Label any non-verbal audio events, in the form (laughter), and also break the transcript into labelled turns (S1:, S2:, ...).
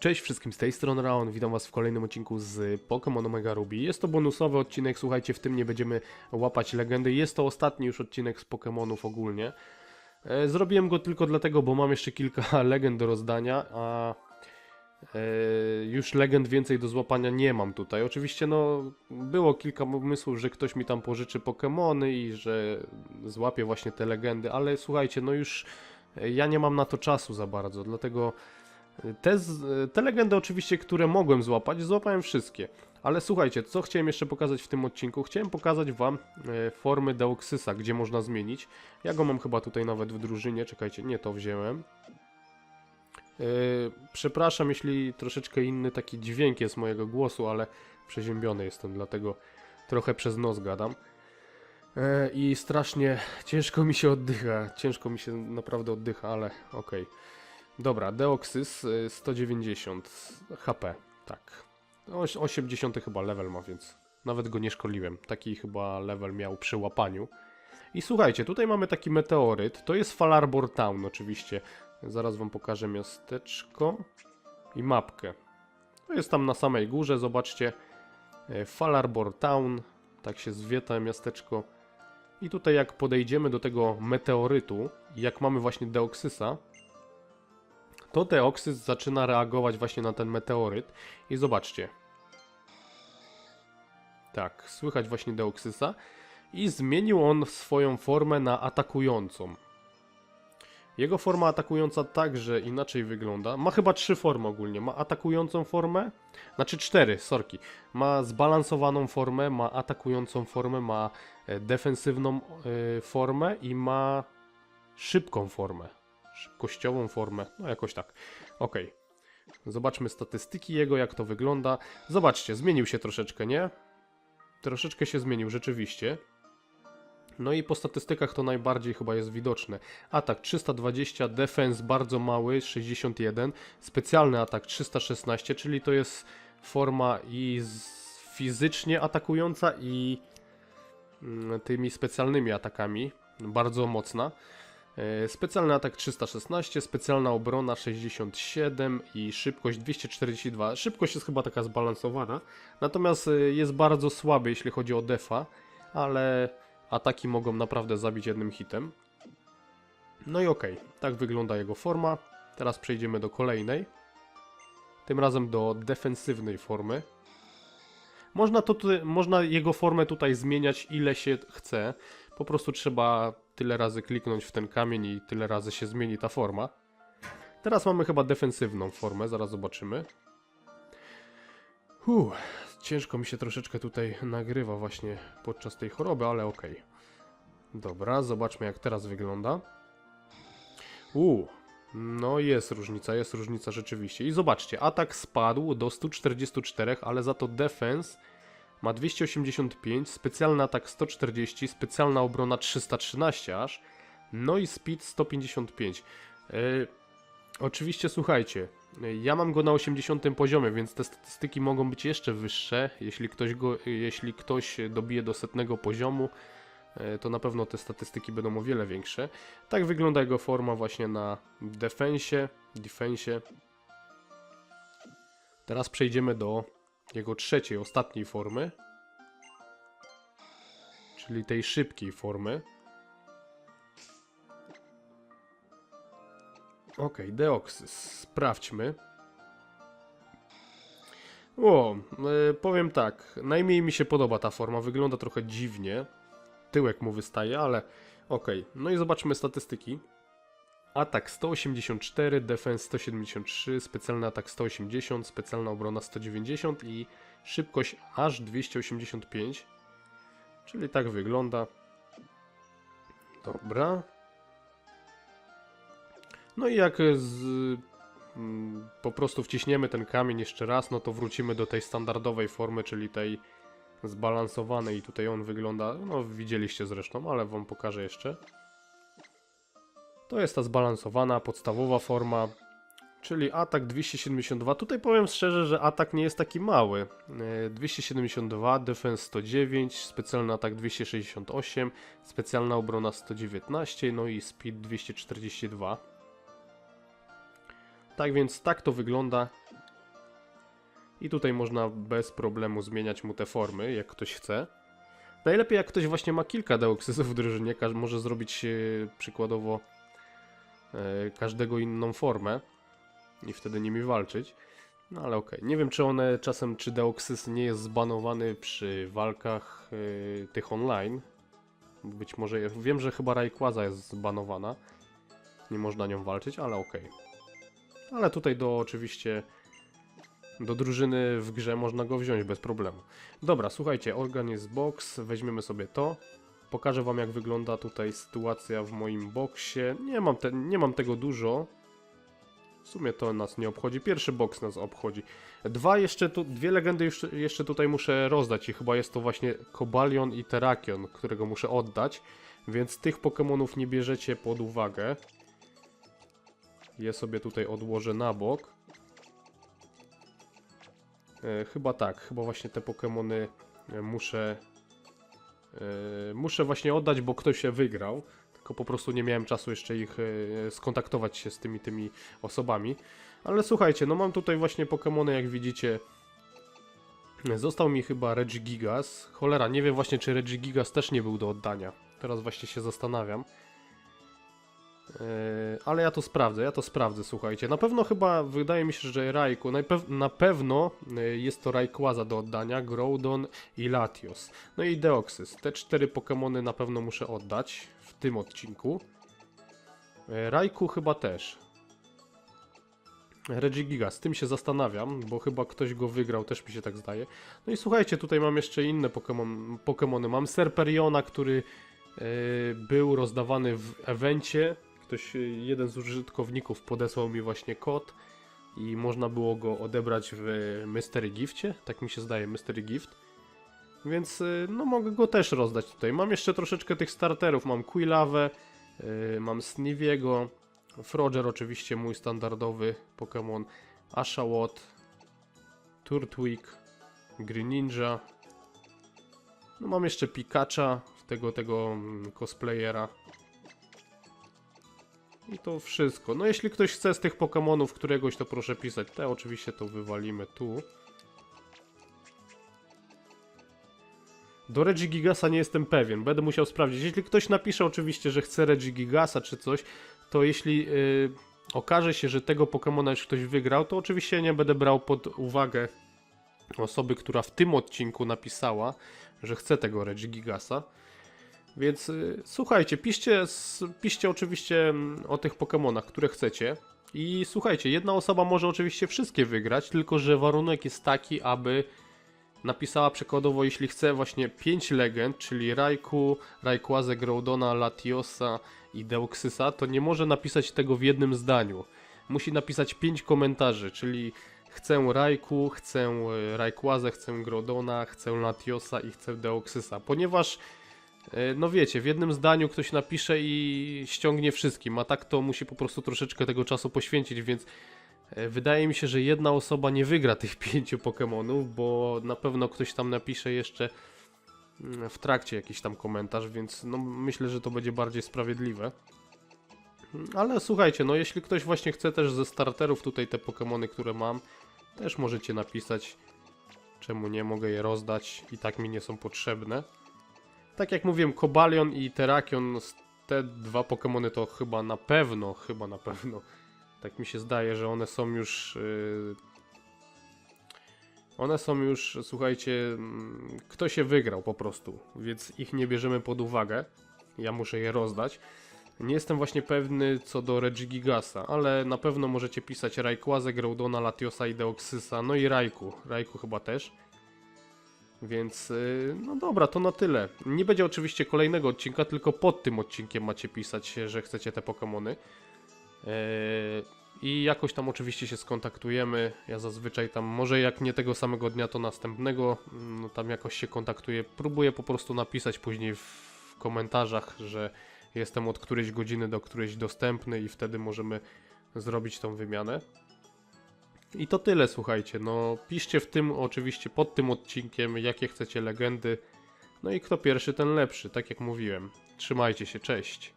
S1: Cześć wszystkim z tej strony Raon, witam was w kolejnym odcinku z Pokémon Omega Ruby. Jest to bonusowy odcinek, słuchajcie, w tym nie będziemy łapać legendy. Jest to ostatni już odcinek z Pokémonów ogólnie. E, Zrobiłem go tylko dlatego, bo mam jeszcze kilka (laughs) legend do rozdania, a e, już legend więcej do złapania nie mam tutaj. Oczywiście no, było kilka pomysłów, że ktoś mi tam pożyczy Pokémony i że złapię właśnie te legendy, ale słuchajcie, no już e, ja nie mam na to czasu za bardzo, dlatego te, te legendy oczywiście, które mogłem złapać, złapałem wszystkie. Ale słuchajcie, co chciałem jeszcze pokazać w tym odcinku? Chciałem pokazać wam e, formy Deoxysa, gdzie można zmienić. Ja go mam chyba tutaj nawet w drużynie, czekajcie, nie to wziąłem. E, przepraszam, jeśli troszeczkę inny taki dźwięk jest mojego głosu, ale przeziębiony jestem, dlatego trochę przez nos gadam. E, I strasznie ciężko mi się oddycha, ciężko mi się naprawdę oddycha, ale okej. Dobra, Deoxys y, 190 HP, tak. Oś- 80 chyba level ma, więc nawet go nie szkoliłem. Taki chyba level miał przy łapaniu. I słuchajcie, tutaj mamy taki meteoryt. To jest Falarbor Town oczywiście. Zaraz wam pokażę miasteczko i mapkę. To jest tam na samej górze, zobaczcie. E, Falarbor Town, tak się zwie to miasteczko. I tutaj jak podejdziemy do tego meteorytu, jak mamy właśnie Deoxysa, to Deoxys zaczyna reagować właśnie na ten meteoryt i zobaczcie. Tak, słychać właśnie Deoxysa i zmienił on swoją formę na atakującą. Jego forma atakująca także inaczej wygląda. Ma chyba trzy formy ogólnie. Ma atakującą formę, znaczy cztery, sorki. Ma zbalansowaną formę, ma atakującą formę, ma e, defensywną e, formę i ma szybką formę szybkościową formę, no jakoś tak. Ok. Zobaczmy statystyki jego, jak to wygląda. Zobaczcie, zmienił się troszeczkę, nie? Troszeczkę się zmienił, rzeczywiście. No i po statystykach to najbardziej chyba jest widoczne. Atak 320, defense bardzo mały, 61, specjalny atak 316, czyli to jest forma i fizycznie atakująca i mm, tymi specjalnymi atakami, bardzo mocna. E, Specjalny atak 316, specjalna obrona 67 i szybkość 242. Szybkość jest chyba taka zbalansowana, natomiast e, jest bardzo słaby jeśli chodzi o defa, ale ataki mogą naprawdę zabić jednym hitem. No i okej, tak wygląda jego forma. Teraz przejdziemy do kolejnej. Tym razem do defensywnej formy. Można, to, można jego formę tutaj zmieniać ile się chce. Po prostu trzeba tyle razy kliknąć w ten kamień i tyle razy się zmieni ta forma. Teraz mamy chyba defensywną formę, zaraz zobaczymy. Huh, ciężko mi się troszeczkę tutaj nagrywa właśnie podczas tej choroby, ale okej. Dobra, zobaczmy jak teraz wygląda. Uuu, no jest różnica, jest różnica rzeczywiście. I zobaczcie, atak spadł do 144, ale za to defense ma 285, specjalny atak 140, specjalna obrona 313 aż, no i speed 155. Yy, oczywiście słuchajcie, ja mam go na 80 poziomie, więc te statystyki mogą być jeszcze wyższe. Jeśli ktoś, go, jeśli ktoś dobije do setnego poziomu, yy, to na pewno te statystyki będą o wiele większe. Tak wygląda jego forma właśnie na defensie, defensie. Teraz przejdziemy do jego trzeciej, ostatniej formy, czyli tej szybkiej formy. Ok, Deoxys, sprawdźmy. O, e, powiem tak, najmniej mi się podoba ta forma, wygląda trochę dziwnie. Tyłek mu wystaje, ale okej. No i zobaczmy statystyki. Atak 184, defense 173, specjalny atak 180, specjalna obrona 190 i szybkość aż 285. Czyli tak wygląda. Dobra. No i jak z, mm, po prostu wciśniemy ten kamień jeszcze raz, no to wrócimy do tej standardowej formy, czyli tej zbalansowanej i tutaj on wygląda, no widzieliście zresztą, ale wam pokażę jeszcze. To jest ta zbalansowana, podstawowa forma, czyli atak 272. Tutaj powiem szczerze, że atak nie jest taki mały. E, 272, defense 109, specjalny atak 268, specjalna obrona 119, no i speed 242. Tak więc tak to wygląda. I tutaj można bez problemu zmieniać mu te formy, jak ktoś chce. Najlepiej jak ktoś właśnie ma kilka deoksysów w drużynie, może zrobić e, przykładowo e, każdego inną formę i wtedy nimi walczyć. No ale okej. Nie wiem czy one czasem, czy Deoxys nie jest zbanowany przy walkach e, tych online. Być może, wiem, że chyba Rayquaza jest zbanowana. Nie można nią walczyć, ale okej. Ale tutaj do oczywiście do drużyny w grze można go wziąć bez problemu. Dobra, słuchajcie, Organizm Box, weźmiemy sobie to. Pokażę wam jak wygląda tutaj sytuacja w moim boksie. Nie mam, te, nie mam tego dużo. W sumie to nas nie obchodzi. Pierwszy box nas obchodzi. Dwa jeszcze tu, dwie legendy jeszcze, jeszcze tutaj muszę rozdać i chyba jest to właśnie Kobalion i Terrakion, którego muszę oddać. Więc tych Pokémonów nie bierzecie pod uwagę. Je sobie tutaj odłożę na bok. E, chyba tak, chyba właśnie te Pokémony e, muszę muszę właśnie oddać, bo ktoś się wygrał. Tylko po prostu nie miałem czasu jeszcze ich e, skontaktować się z tymi tymi osobami. Ale słuchajcie, no mam tutaj właśnie Pokémony, jak widzicie. Został mi chyba Regigigas. Cholera, nie wiem właśnie, czy Regigigas też nie był do oddania. Teraz właśnie się zastanawiam. Eee, ale ja to sprawdzę, ja to sprawdzę, słuchajcie. Na pewno chyba, wydaje mi się, że najpew na pewno e, jest to Rayquaza do oddania, Groudon i Latios. No i Deoxys. Te cztery Pokémony na pewno muszę oddać w tym odcinku. E, Raikou chyba też. Regigiga, z tym się zastanawiam, bo chyba ktoś go wygrał, też mi się tak zdaje. No i słuchajcie, tutaj mam jeszcze inne Pokemon, Pokemony. Mam Serperiona, który e, był rozdawany w evencie. Ktoś, e, jeden z użytkowników podesłał mi właśnie kod i można było go odebrać w Mystery Gifcie, tak mi się zdaje, Mystery Gift. Więc e, no mogę go też rozdać tutaj. Mam jeszcze troszeczkę tych starterów, mam Quilawę, e, mam Sniviego, Froger oczywiście mój standardowy Pokémon, Ashawott, Turtwig, Greninja. No mam jeszcze Pikacha, tego, tego mm, cosplayera. I to wszystko. No jeśli ktoś chce z tych Pokémonów któregoś, to proszę pisać. Te oczywiście to wywalimy tu. Do Regigigasa nie jestem pewien, będę musiał sprawdzić. Jeśli ktoś napisze oczywiście, że chce Regigigasa czy coś, to jeśli yy, okaże się, że tego Pokemona już ktoś wygrał, to oczywiście nie będę brał pod uwagę osoby, która w tym odcinku napisała, że chce tego Regigigasa. Więc y, słuchajcie, piszcie, piszcie oczywiście mm, o tych Pokemonach, które chcecie. I słuchajcie, jedna osoba może oczywiście wszystkie wygrać, tylko że warunek jest taki, aby napisała przykładowo, jeśli chce właśnie 5 legend, czyli Raikou, Rayquaza, Groudona, Latiosa i Deoxysa, to nie może napisać tego w jednym zdaniu. Musi napisać 5 komentarzy, czyli chcę Raikou, chcę e, Rayquazę, chcę Groudona, chcę Latiosa i chcę Deoxysa, ponieważ no wiecie, w jednym zdaniu ktoś napisze i ściągnie wszystkim, a tak to musi po prostu troszeczkę tego czasu poświęcić, więc E, Wydaje mi się, że jedna osoba nie wygra tych (laughs) pięciu Pokémonów, bo na pewno ktoś tam napisze jeszcze mm, w trakcie jakiś tam komentarz, więc no myślę, że to będzie bardziej sprawiedliwe. Ale słuchajcie, no jeśli ktoś właśnie chce też ze starterów tutaj te Pokémony, które mam, też możecie napisać. Czemu nie mogę je rozdać i tak mi nie są potrzebne. Tak jak mówiłem, Kobalion i Terrakion, s- te dwa Pokémony to chyba na pewno, chyba na pewno tak mi się zdaje, że one są już. Yy... One są już, słuchajcie, mm, kto się wygrał po prostu, więc ich nie bierzemy pod uwagę. Ja muszę je rozdać. Nie jestem właśnie pewny co do Regigigasa, ale na pewno możecie pisać Rayquazę, Groudona, Latiosa i Deoxysa, no i Raiku. Raiku chyba też. Więc, yy, no dobra, to na tyle. Nie będzie oczywiście kolejnego odcinka, tylko pod tym odcinkiem macie pisać, że chcecie te Pokémony. Eee, I jakoś tam oczywiście się skontaktujemy. Ja zazwyczaj tam, może jak nie tego samego dnia, to następnego, no tam jakoś się kontaktuję. Próbuję po prostu napisać później w komentarzach, że jestem od którejś godziny do którejś dostępny i wtedy możemy zrobić tą wymianę. I to tyle, słuchajcie. No, piszcie w tym, oczywiście pod tym odcinkiem, jakie chcecie legendy. No i kto pierwszy, ten lepszy, tak jak mówiłem. Trzymajcie się, cześć.